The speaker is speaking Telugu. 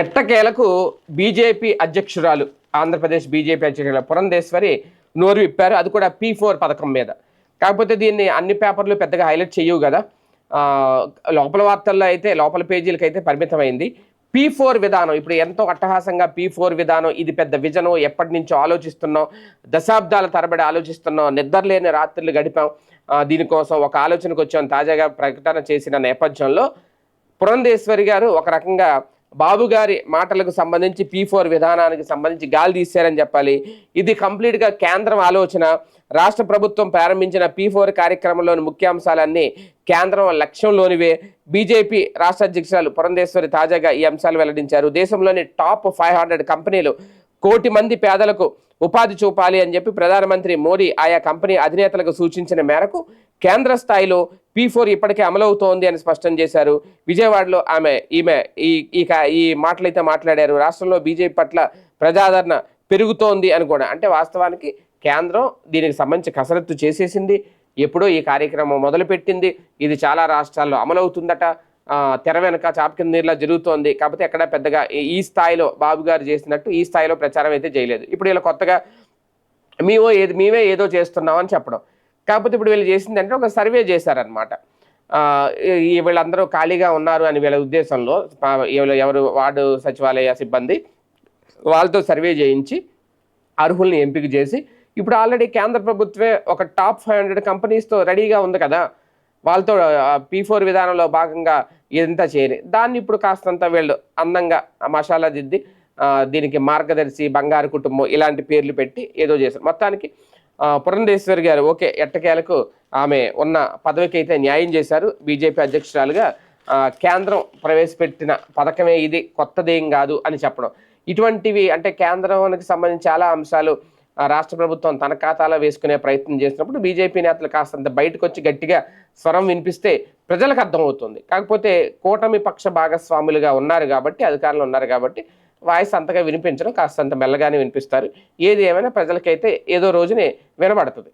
ఎట్టకేలకు బీజేపీ అధ్యక్షురాలు ఆంధ్రప్రదేశ్ బీజేపీ అధ్యక్షురాలు పురంధేశ్వరి నోరు విప్పారు. అది కూడా పీ ఫోర్ పథకం మీద. కాకపోతే దీన్ని అన్ని పేపర్లు పెద్దగా హైలైట్ చేయవు కదా. లోపల వార్తల్లో అయితే లోపల పేజీలకు అయితే పరిమితమైంది. పీ ఫోర్ విధానం ఇప్పుడు ఎంతో అట్టహాసంగా పీ ఫోర్ విధానం ఇది పెద్ద విజనం ఎప్పటి నుంచో ఆలోచిస్తున్నాం దశాబ్దాల తరబడి ఆలోచిస్తున్నాం నిద్రలేని రాత్రులు గడిపాం. దీనికోసం ఒక ఆలోచనకు వచ్చాం తాజాగా ప్రకటన చేసిన నేపథ్యంలో పురంధేశ్వరి గారు ఒక రకంగా బాబు గారి మాటలకు సంబంధించి పీ ఫోర్ విధానానికి సంబంధించి గాలి తీశారని చెప్పాలి. ఇది కంప్లీట్గా కేంద్రం ఆలోచన. రాష్ట్ర ప్రభుత్వం ప్రారంభించిన పీ ఫోర్ కార్యక్రమంలోని ముఖ్యాంశాలన్నీ కేంద్రం లక్ష్యంలోనివే. బీజేపీ రాష్ట్ర అధ్యక్షురాలు పురంధేశ్వరి తాజాగా ఈ అంశాలు వెల్లడించారు. దేశంలోని టాప్ ఫైవ్ హండ్రెడ్ కంపెనీలు కోటి మంది పేదలకు ఉపాధి చూపాలి అని చెప్పి ప్రధానమంత్రి మోడీ ఆయా కంపెనీ అధినేతలకు సూచించిన మేరకు కేంద్ర స్థాయిలో పీ ఫోర్ ఇప్పటికే అమలవుతోంది అని స్పష్టం చేశారు. విజయవాడలో ఆమె ఈమె ఈ ఈ ఈ మాటలైతే మాట్లాడారు. రాష్ట్రంలో బీజేపీ పట్ల ప్రజాదరణ పెరుగుతోంది అని కూడా. అంటే వాస్తవానికి కేంద్రం దీనికి సంబంధించి కసరత్తు చేసేసింది. ఎప్పుడో ఈ కార్యక్రమం మొదలుపెట్టింది. ఇది చాలా రాష్ట్రాల్లో అమలవుతుందట. తెర వెనక చాపకింద నీరులా జరుగుతోంది. కాకపోతే ఎక్కడ పెద్దగా ఈ- స్థాయిలో బాబు గారు చేసినట్టు ఈ స్థాయిలో ప్రచారం అయితే చేయలేదు. ఇప్పుడు ఇలా కొత్తగా మేమో ఏది మేమే ఏదో చేస్తున్నాం అని చెప్పడం. కాకపోతే ఇప్పుడు వీళ్ళు చేసిందంటే ఒక సర్వే చేశారనమాట ఈ వీళ్ళందరూ ఖాళీగా ఉన్నారు అని వీళ్ళ ఉద్దేశంలో ఎవరు- ఎవరు వార్డు సచివాలయ సిబ్బంది వాళ్ళతో సర్వే చేయించి అర్హుల్ని ఎంపిక చేసి ఇప్పుడు ఆల్రెడీ కేంద్ర ప్రభుత్వమే ఒక టాప్ ఫైవ్ హండ్రెడ్ కంపెనీస్తో రెడీగా ఉంది కదా. వాళ్ళతో పీ ఫోర్ విధానంలో భాగంగా ఇదంతా చేయని దాన్ని ఇప్పుడు కాస్తంత వీళ్ళు అందంగా మసాలా దిద్ది దీనికి మార్గదర్శి బంగారు కుటుంబం ఇలాంటి పేర్లు పెట్టి ఏదో చేశారు. మొత్తానికి పురంధేశ్వరి గారు ఓకే ఎట్టకేలకు ఆమె ఉన్న పదవికి అయితే న్యాయం చేశారు. బీజేపీ అధ్యక్షురాలుగా కేంద్రం ప్రవేశపెట్టిన పథకమే ఇది కొత్తదేం కాదు అని చెప్పడం. ఇటువంటివి అంటే కేంద్రానికి సంబంధించి చాలా అంశాలు రాష్ట్ర ప్రభుత్వం తన ఖాతాలో వేసుకునే ప్రయత్నం చేసినప్పుడు బీజేపీ నేతలు కాస్తంత బయటకు వచ్చి గట్టిగా స్వరం వినిపిస్తే ప్రజలకు అర్థమవుతుంది. కాకపోతే కూటమి పక్ష భాగస్వాములుగా ఉన్నారు కాబట్టి అధికారులు ఉన్నారు కాబట్టి వాయిస్ అంతగా వినిపించడం కాస్తంత మెల్లగానే వినిపిస్తారు. ఏది ఏమైనా ప్రజలకైతే ఏదో రోజునే వినబడుతుంది.